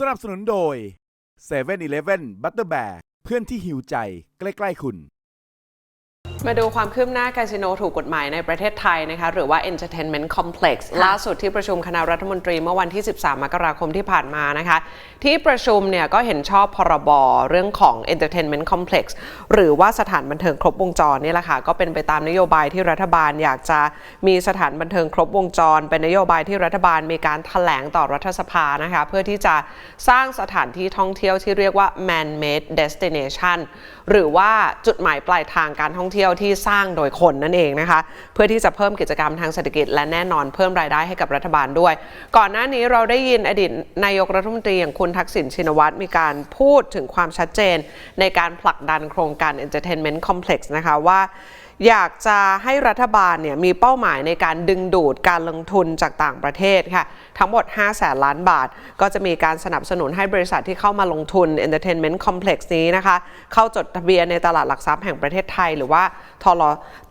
สนับสนุนโดย7 e เ e ่ e อบัตเตอร์แบร์เพื่อนที่หิวใจใกล้ ๆ คุณ มาดูความคืบหน้าคาสิโนถูกกฎหมายในประเทศไทยนะคะหรือว่า Entertainment Complex ล่าสุดที่ประชุมคณะรัฐมนตรีเมื่อวันที่ 13 มกราคมที่ผ่านมานะคะที่ประชุมเนี่ยก็เห็นชอบพรบเรื่องของ Entertainment Complex หรือว่าสถานบันเทิงครบวงจรนี่แหละค่ะก็เป็นไปตามนโยบายที่รัฐบาลอยากจะมีสถานบันเทิงครบวงจร เป็นนโยบายที่รัฐบาลมีการถแถลงต่อรัฐสภานะคะเพื่อที่จะสร้างสถานที่ท่องเที่ยวที่เรียกว่า man-made destination หรือว่าจุดหมายปลายทางการท่องเที่ยวที่สร้างโดยคนนั่นเองนะคะ เพื่อที่จะเพิ่มกิจกรรมทางเศรษฐกิจ และแน่นอนเพิ่มรายได้ให้กับรัฐบาลด้วย ก่อนหน้านี้เราได้ยินอดีตนายกรัฐมนตรีอย่างคุณทักษิณชินวัตรมีการพูดถึงความชัดเจน ในการผลักดันโครงการ Entertainment Complex นะคะว่าอยากจะให้รัฐบาลเนี่ยมีเป้าหมายในการดึงดูดการลงทุนจากต่างประเทศค่ะ ทั้งหมด 5 แสนล้านบาท ก็จะมีการสนับสนุนให้บริษัทที่เข้ามาลงทุน Entertainment Complex นี้นะคะ เข้าจดทะเบียนในตลาดหลักทรัพย์แห่งประเทศไทย หรือว่าทล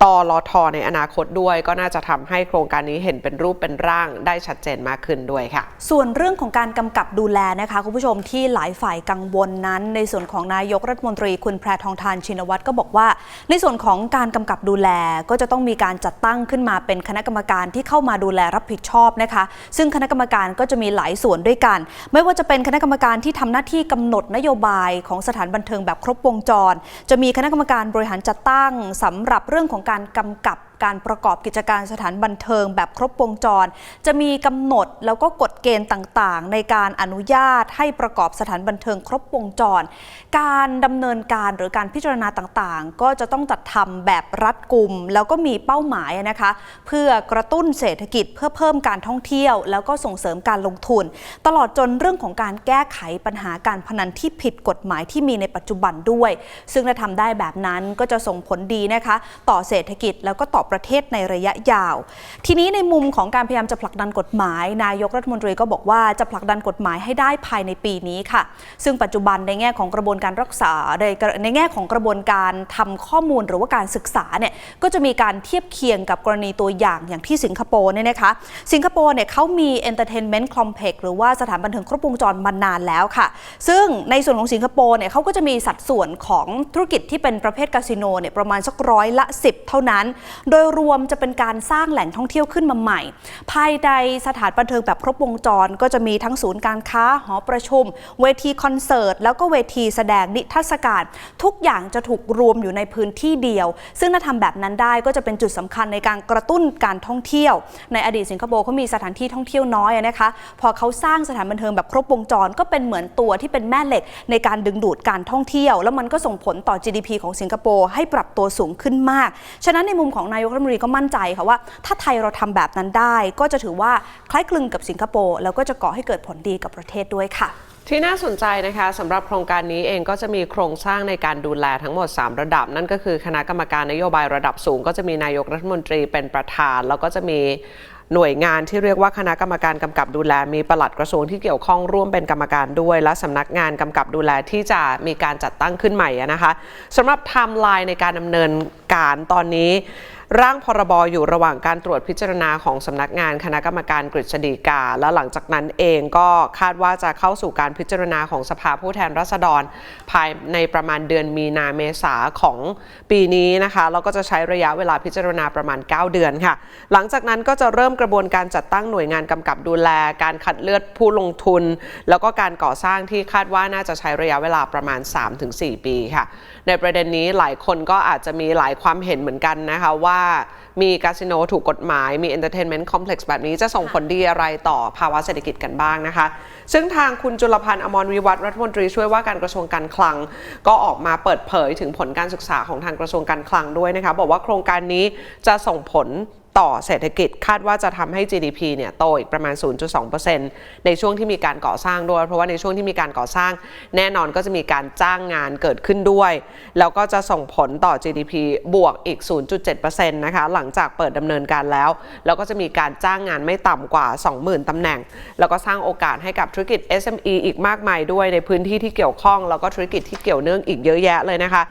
ตลทในอนาคตด้วย ก็น่าจะทำให้โครงการนี้เห็นเป็นรูปเป็นร่างได้ชัดเจนมากขึ้นด้วยค่ะ ส่วนเรื่องของการกำกับดูแลนะคะคุณผู้ชมที่หลายฝ่ายกังวลนั้น ในส่วนของนายกรัฐมนตรีคุณแพรทองทานชินวัตรก็บอกว่า ในส่วนของการกำกับดูแลก็จะต้องมีการจัดตั้งขึ้นมาเป็นคณะกรรมการที่เข้ามาดูแลรับผิดชอบนะคะ ซึ่งคณะกรรมการก็จะมีหลายส่วนด้วยกัน ไม่ว่าจะเป็นคณะกรรมการที่ทำหน้าที่กำหนดนโยบายของสถานบันเทิงแบบครบวงจร จะมีคณะกรรมการบริหารจัดตั้งสำหรับเรื่องของการกำกับการประกอบกิจการสถานบันเทิงแบบครบวงจร จะมีกำหนดแล้วก็กฎเกณฑ์ต่างๆ ในการอนุญาตให้ประกอบสถานบันเทิงครบวงจร การดำเนินการหรือการพิจารณาต่างๆ ก็จะต้องจัดทำแบบรัดกุม แล้วก็มีเป้าหมายนะคะ เพื่อกระตุ้นเศรษฐกิจเพื่อเพิ่มการท่องเที่ยว แล้วก็ส่งเสริมการลงทุน ตลอดจนเรื่องของการแก้ไขปัญหาการพนันที่ผิดกฎหมายที่มีในปัจจุบันด้วย ซึ่งถ้าทำได้แบบนั้นก็จะส่งผลดีนะคะ ต่อเศรษฐกิจแล้วก็ต่อประเทศในระยะยาว ทีนี้ในมุมของการพยายามจะผลักดันกฎหมาย นายกรัฐมนตรีก็บอกว่าจะผลักดันกฎหมายให้ได้ภายในปีนี้ค่ะ ซึ่งปัจจุบันในแง่ของกระบวนการรักษาในในแง่ของกระบวนการทำข้อมูลหรือว่าการศึกษาเนี่ยก็จะมีการเทียบเคียงกับกรณีตัวอย่างอย่างที่สิงคโปร์เนี่ยนะคะสิงคโปร์เนี่ยเขามี entertainment complex หรือว่าสถานบันเทิงครบวงจรมานานแล้วค่ะ ซึ่งในส่วนของสิงคโปร์เนี่ยเขาก็จะมีสัดส่วนของธุรกิจที่เป็นประเภทคาสิโนเนี่ยประมาณสักร้อยละ 10 เท่านั้น โดยรวมจะเป็นการสร้างแหล่งท่องเที่ยวขึ้นมาใหม่ ภายในสถานบันเทิงแบบครบวงจร ก็จะมีทั้งศูนย์การค้าหอประชุม เวทีคอนเสิร์ต แล้วก็เวทีแสดงนิทรรศการ ทุกอย่างจะถูกรวมอยู่ในพื้นที่เดียว ซึ่งถ้าทำแบบนั้นได้ก็จะเป็นจุดสำคัญในการกระตุ้นการท่องเที่ยว ในอดีตสิงคโปร์เขามีสถานที่ท่องเที่ยวน้อยนะคะ พอเขาสร้างสถานบันเทิงแบบครบวงจร ก็เป็นเหมือนตัวที่เป็นแม่เหล็กในการดึงดูดการท่องเที่ยว แล้วมันก็ส่งผลต่อ GDP ของสิงคโปร์ให้ปรับตัวสูงขึ้นมาก ฉะนั้นในมุมของนายกรัฐมนตรีก็มั่นใจค่ะว่า ถ้าไทยเราทำแบบนั้นได้ ก็จะถือว่าคล้ายคลึงกับสิงคโปร์แล้วก็จะก่อให้เกิดผลดีกับประเทศด้วยค่ะที่น่าสนใจนะคะสำหรับโครงการนี้เองก็จะมีโครงสร้างในการดูแลทั้งหมด 3 ระดับ นั่นก็คือคณะกรรมการนโยบายระดับสูง ก็จะมีนายกรัฐมนตรีเป็นประธาน แล้วก็จะมีหน่วยงานที่เรียกว่าคณะกรรมการกำกับดูแล มีปลัดกระทรวงที่เกี่ยวข้องร่วมเป็นกรรมการด้วย และสำนักงานกำกับดูแลที่จะมีการจัดตั้งขึ้นใหม่นะคะสำหรับไทม์ไลน์ในการดำเนินการตอนนี้ ร่างพรบอยู่ระหว่างการตรวจพิจารณาของสำนักงานคณะกรรมการกฤษฎีกา และหลังจากนั้นเองก็คาดว่าจะเข้าสู่การพิจารณาของสภาผู้แทนราษฎร ภายในประมาณเดือนมีนาเมษาของปีนี้นะคะแล้วก็จะใช้ระยะเวลาพิจารณาประมาณ 9 เดือนค่ะ หลังจากนั้นก็จะเริ่มกระบวนการจัดตั้งหน่วยงานกำกับดูแล การคัดเลือกผู้ลงทุน แล้วก็การก่อสร้างที่คาดว่าน่าจะใช้ระยะเวลาประมาณ 3-4 ปีค่ะ ในประเด็นนี้หลายคนก็อาจจะมีหลายความเห็นเหมือนกันนะคะว่ามีคาสิโนถูกกฎหมาย มีเอนเตอร์เทนเมนต์คอมเพล็กซ์แบบนี้จะส่งผลดีอะไรต่อภาวะเศรษฐกิจกันบ้างนะคะ ซึ่งทางคุณจุลพันธ์อมรวิวัฒรัฐมนตรีช่วยว่าการกระทรวงการคลัง ก็ออกมาเปิดเผยถึงผลการศึกษาของทางกระทรวงการคลังด้วยนะคะ บอกว่าโครงการนี้จะส่งผล ต่อเศรษฐกิจคาดว่าจะทำให้ GDP เนี่ยโตอีกประมาณ 0.2%ในช่วงที่มีการก่อสร้างด้วย เพราะว่าในช่วงที่มีการก่อสร้าง แน่นอนก็จะมีการจ้างงานเกิดขึ้นด้วย แล้วก็จะส่งผลต่อ GDP บวกอีก 0.7%นะคะหลังจากเปิดดำเนินการแล้ว แล้วก็จะมีการจ้างงานไม่ต่ำกว่า 20,000ตำแหน่ง แล้วก็สร้างโอกาสให้กับธุรกิจ SME อีกมากมายด้วยในพื้นที่ที่เกี่ยวข้อง แล้วก็ธุรกิจที่เกี่ยวเนื่องอีกเยอะแยะเลยนะคะ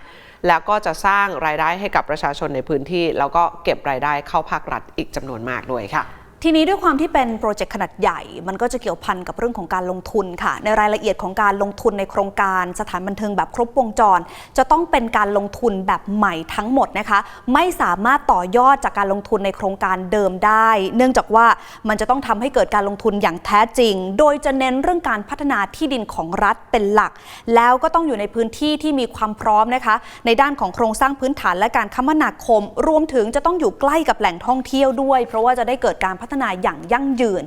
แล้วก็จะสร้างรายได้ให้กับประชาชนในพื้นที่ แล้วก็เก็บรายได้เข้าภาครัฐอีกจำนวนมากด้วยค่ะ ทีนี้ด้วยความที่เป็นโปรเจกต์ขนาดใหญ่ มันก็จะเกี่ยวพันกับเรื่องของการลงทุนค่ะ ในรายละเอียดของการลงทุนในโครงการสถานบันเทิงแบบครบวงจร จะต้องเป็นการลงทุนแบบใหม่ทั้งหมดนะคะ ไม่สามารถต่อยอดจากการลงทุนในโครงการเดิมได้ เนื่องจากว่ามันจะต้องทำให้เกิดการลงทุนอย่างแท้จริง โดยจะเน้นเรื่องการพัฒนาที่ดินของรัฐเป็นหลัก แล้วก็ต้องอยู่ในพื้นที่ที่มีความพร้อมนะคะ ในด้านของโครงสร้างพื้นฐานและการคมนาคม รวมถึงจะต้องอยู่ใกล้กับแหล่งท่องเที่ยวด้วย เพราะว่าจะได้เกิดการพัฒนาอย่างยั่งยืน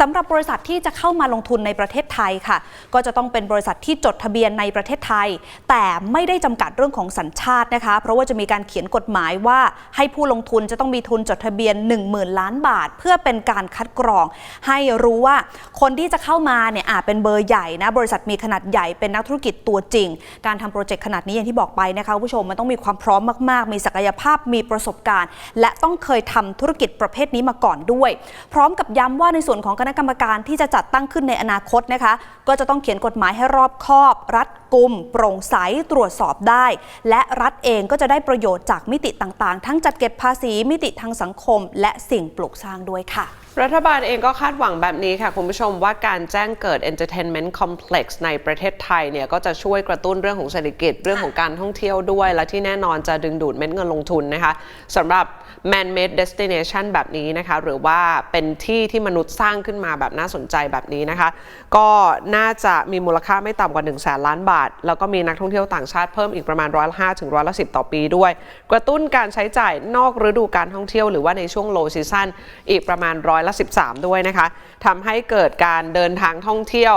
สำหรับบริษัทที่จะเข้ามาลงทุนในประเทศไทยค่ะ ก็จะต้องเป็นบริษัทที่จดทะเบียนในประเทศไทย แต่ไม่ได้จำกัดเรื่องของสัญชาตินะคะ เพราะว่าจะมีการเขียนกฎหมายว่า ให้ผู้ลงทุนจะต้องมีทุนจดทะเบียน 10,000 ล้านบาท เพื่อเป็นการคัดกรอง ให้รู้ว่าคนที่จะเข้ามาเนี่ยอาจเป็นเบอร์ใหญ่นะบริษัทมีขนาดใหญ่เป็นนักธุรกิจตัวจริง การทำโปรเจกต์ขนาดนี้อย่างที่บอกไปนะคะผู้ชมมันต้องมีความพร้อมมาก ๆ มีศักยภาพมีประสบการณ์ และต้องเคยทำธุรกิจประเภทนี้มาก่อนด้วยพร้อมกับย้ำว่าในส่วนของคณะกรรมการที่จะจัดตั้งขึ้นในอนาคตนะคะ ก็จะต้องเขียนกฎหมายให้รอบคอบ รัดกุมโปร่งใสตรวจสอบได้ และรัฐเองก็จะได้ประโยชน์จากมิติต่างๆ ทั้งจัดเก็บภาษีมิติทางสังคม และสิ่งปลูกสร้างด้วยค่ะ รัฐบาลเองก็คาดหวังแบบนี้ค่ะ คุณผู้ชมว่าการแจ้งเกิด Entertainment Complex ในประเทศไทยเนี่ยก็จะช่วยกระตุ้นเรื่องของเศรษฐกิจเรื่องของการท่องเที่ยวด้วย และที่แน่นอนจะดึงดูดเม็ดเงินลงทุนนะคะสำหรับ man-made destination แบบนี้นะคะ หรือว่าเป็นที่ที่มนุษย์สร้างขึ้นมาแบบน่าสนใจแบบนี้นะคะ ก็น่าจะมีมูลค่าไม่ต่ำกว่า1 0 0 0 0แสนล้านบาท แล้วก็มีนักท่องเที่ยวต่างชาติเพิ่มอีกประมาณร้อยละห้าถึงร้อยละสิต่อปีด้วย กระตุ้นการใช้จ่ายนอกฤดูการท่องเที่ยว หรือว่าในช่วง low season อีกประมาณร้อยละ 13 ด้วยนะคะทำให้เกิดการเดินทางท่องเที่ยว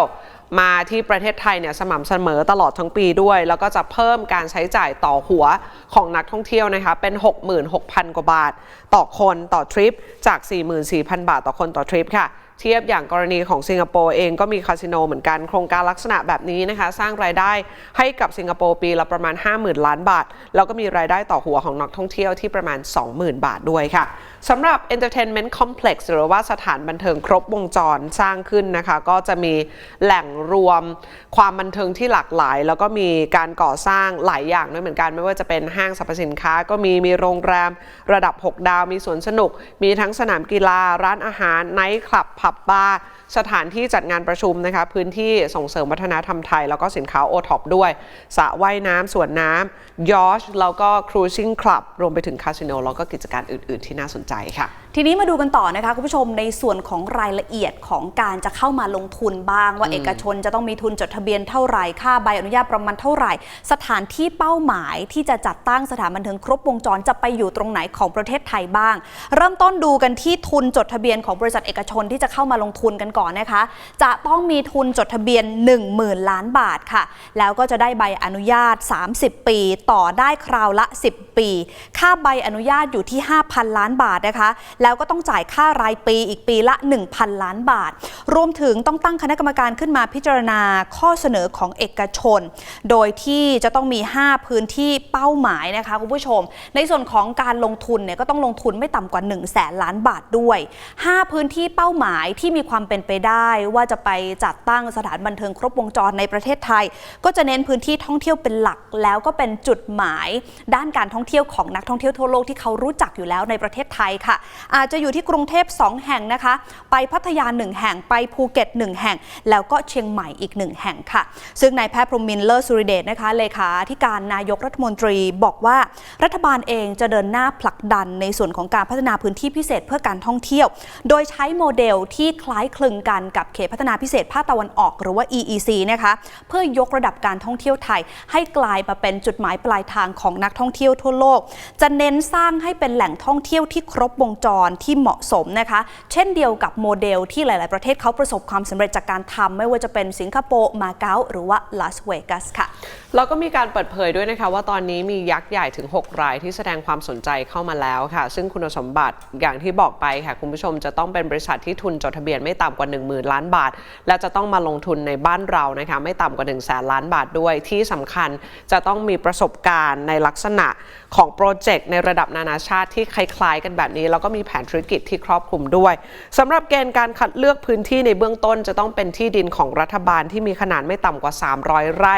มาที่ประเทศไทยเนี่ยสม่ำเสมอตลอดทั้งปีด้วย แล้วก็จะเพิ่มการใช้จ่ายต่อหัวของนักท่องเที่ยวนะคะเป็น 66,000 กว่าบาท ต่อคนต่อทริปจาก 44,000 บาทต่อคนต่อทริปค่ะ เทียบอย่างกรณีของสิงคโปร์เองก็มีคาสิโนเหมือนกัน โครงการลักษณะแบบนี้นะคะ สร้างรายได้ให้กับสิงคโปร์ปีละประมาณ 50,000 ล้านบาท แล้วก็มีรายได้ต่อหัวของนักท่องเที่ยวที่ประมาณ 20,000 บาทด้วยค่ะสำหรับ Entertainment Complex หรือว่าสถานบันเทิงครบวงจรสร้างขึ้นนะคะ ก็จะมีแหล่งรวมความบันเทิงที่หลากหลาย แล้วก็มีการก่อสร้างหลายอย่างด้วยเหมือนกัน ไม่ว่าจะเป็นห้างสรรพสินค้า ก็มีมีโรงแรมระดับ 6 ดาวมีสวนสนุก มีทั้งสนามกีฬาร้านอาหารไนท์คลับผับบาร์สถานที่จัดงานประชุมนะคะพื้นที่ส่งเสริมวัฒนธรรมไทย แล้วก็สินค้าโอท็อปด้วยสระว่ายน้ำสวนน้ำยอชแล้วก็ครูซิ่งคลับรวมไปถึงคาสิโนแล้วก็กิจการอื่น ๆ ที่น่าสนใจค่ะ ทีนี้มาดูกันต่อนะคะคุณผู้ชมในส่วนของรายละเอียดของการจะเข้ามาลงทุนบ้าง ว่าเอกชนจะต้องมีทุนจดทะเบียนเท่าไหร่ค่าใบอนุญาตประมาณเท่าไหร่ สถานที่เป้าหมายที่จะจัดตั้งสถานบันเทิงครบวงจรจะไปอยู่ตรงไหนของประเทศไทยบ้าง เริ่มต้นดูกันที่ทุนจดทะเบียนของบริษัทเอกชนที่จะเข้ามาลงทุนกันก่อนนะคะ จะต้องมีทุนจดทะเบียน 10,000 ล้านบาทค่ะ แล้วก็จะได้ใบอนุญาต 30 ปี ต่อได้คราวละ 10 ปี ค่าใบอนุญาตอยู่ที่ 5,000 ล้านบาทนะคะแล้วก็ต้องจ่ายค่ารายปีอีกปีละ 1,000 ล้านบาท รวมถึงต้องตั้งคณะกรรมการขึ้นมาพิจารณาข้อเสนอของเอกชน โดยที่จะต้องมี 5 พื้นที่เป้าหมายนะคะคุณผู้ชม ในส่วนของการลงทุนเนี่ยก็ต้องลงทุนไม่ต่ำกว่า 1 0 0 0 0แสนล้านบาทด้วย 5 พื้นที่เป้าหมายที่มีความเป็นไปได้ว่าจะไปจัดตั้งสถานบันเทิงครบวงจรในประเทศไทย ก็จะเน้นพื้นที่ท่องเที่ยวเป็นหลัก แล้วก็เป็นจุดหมาย ด้านการท่องเที่ยวของนักท่องเที่ยวทั่วโลกที่เขารู้จักอยู่แล้วในประเทศไทยค่ะอาจจะอยู่ที่กรุงเทพ 2 แห่งนะคะ ไปพัทยา 1 แห่งไปภูเก็ต 1 แห่ง แล้วก็เชียงใหม่อีก 1 แห่งค่ะ ซึ่งนายแพทย์พรหมินเลิศสุริเดชนะคะเลขาธิการนายกรัฐมนตรีบอกว่ารัฐบาลเองจะเดินหน้าผลักดันในส่วนของการพัฒนาพื้นที่พิเศษเพื่อการท่องเที่ยว โดยใช้โมเดลที่คล้ายคลึงกันกับเขตพัฒนาพิเศษภาคตะวันออกหรือว่า EEC นะคะเพื่อยกระดับการท่องเที่ยวไทย ให้กลายมาเป็นจุดหมายปลายทางของนักท่องเที่ยวทั่วโลก จะเน้นสร้างให้เป็นแหล่งท่องเที่ยวที่ครบวงจรที่เหมาะสมนะคะ เช่นเดียวกับโมเดลที่หลาย ๆ ประเทศเขาประสบความสำเร็จจากการทำไม่ว่าจะเป็นสิงคโปร์มาเก๊าหรือว่าลาสเวกัสค่ะแล้วก็มีการเปิดเผยด้วยนะคะ ว่าตอนนี้มียักษ์ใหญ่ถึง 6 รายที่แสดงความสนใจเข้ามาแล้วค่ะ ซึ่งคุณสมบัติอย่างที่บอกไปค่ะ คุณผู้ชมจะต้องเป็นบริษัทที่ทุนจดทะเบียนไม่ต่ำกว่าว่า1 0,000 ล้านบาท และจะต้องมาลงทุนในบ้านเรานะคะไม่ต่ำกว่า1 0 0 0 0แสนล้านบาทด้วยที่สำคัญจะต้องมีประสบการณ์ในลักษณะของโปรเจกต์ในระดับนานาชาติที่คล้ายๆ กันแบบนี้ แล้วก็มีแผผนธุรกิจที่ครอบคลุมด้วยสำหรับเกณฑ์การคัดเลือกพื้นที่ในเบื้องต้นจะต้องเป็นที่ดินของรัฐบาลที่มีขนาดไม่ต่ำกว่า 300 ไร่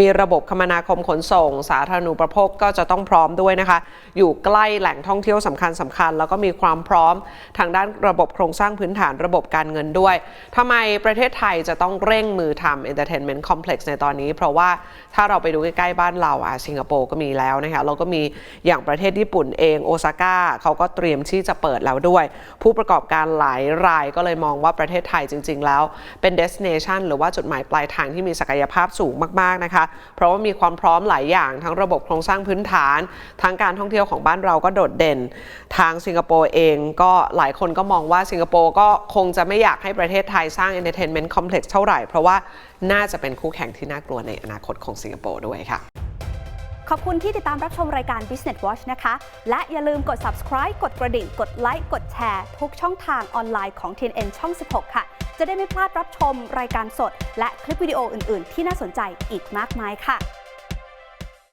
มีระบบคมนาคมขนส่ง สาธารณูปโภคก็จะต้องพร้อมด้วยนะคะ อยู่ใกล้แหล่งท่องเที่ยวสำคัญสคัญ แล้วก็มีความพร้อมทางด้านระบบโครงสร้างพื้นฐานระบบการเงินด้วยทำไมประเทศไทยจะต้องเร่งมือทำ entertainment complex ในตอนนี้ เพราะว่าถ้าเราไปดูใกล้ๆบ้านเราอะสิงคโปร์ก็มีแล้วนะคะแล้วก็มีอย่างประเทศญี่ปุ่นเองโอซาก้าเขาก็เตรียมที่จะเปิดแล้วด้วย ผู้ประกอบการหลายรายก็เลยมองว่าประเทศไทยจริง ๆ แล้วเป็น destination หรือว่าจุดหมายปลายทางที่มีศักยภาพสูงมากๆนะคะ เพราะว่ามีความพร้อมหลายอย่าง ทั้งระบบโครงสร้างพื้นฐานทั้งการท่องเที่ยวของบ้านเราก็โดดเด่น ทางสิงคโปร์เองก็หลายคนก็มองว่าสิงคโปร์ก็คงจะไม่อยากให้ประเทศไทยสร้าง entertainment complex เท่าไหร่ เพราะว่าน่าจะเป็นคู่แข่งที่น่ากลัวในอนาคตของสิงคโปร์ด้วยค่ะ ขอบคุณที่ติดตามรับชมรายการ Business Watch นะคะ และอย่าลืมกด subscribe กดกระดิ่ง กดไลค์กดแชร์ทุกช่องทางออนไลน์ของ TNN ช่อง 16 ค่ะ จะได้ไม่พลาดรับชมรายการสด และคลิปวิดีโออื่น ๆ ที่น่าสนใจอีกมากมายค่ะ